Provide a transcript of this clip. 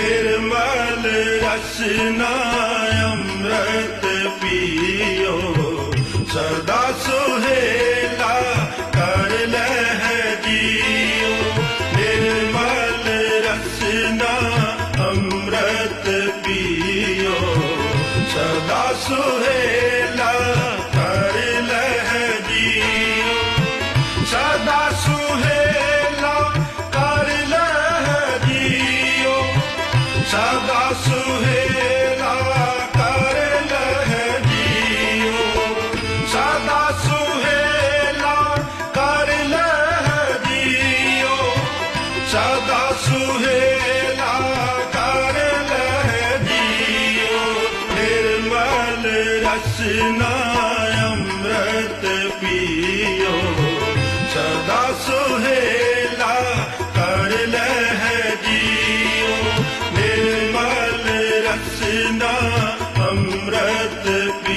ਨਿਰਮਲ ਰਸਨਾ ਅੰਮ੍ਰਿਤ ਪੀਓ। ਸ਼ਰਦਾ ਸੁਹੇਲਾ ਕਰ ਲੈ ਜੀਓ। ਨਿਰਮਲ ਰਸਨਾ ਅੰਮ੍ਰਿਤ ਪੀਓ। ਸਰਦਾ ਸੁਹੇਲਾ ਸਦਾ ਸੁਹੇਲਾ ਕਰ ਲੈ ਜੀਓ ਸਦਾ ਸੁਹੇਲਾ ਕਰ ਲੈ ਜੀਓ ਸਦਾ ਸੁਹੇਲਾ ਕਰ ਲਹਿ ਜੀਓ ਨਿਰਮਲ ਰਸਨਾ ਅੰਮ੍ਰਿਤ ਪੀਓ। ਸਦਾ ਸੁਹੇਲਾ ਕਰ ਲੈ कृष्ण अमृत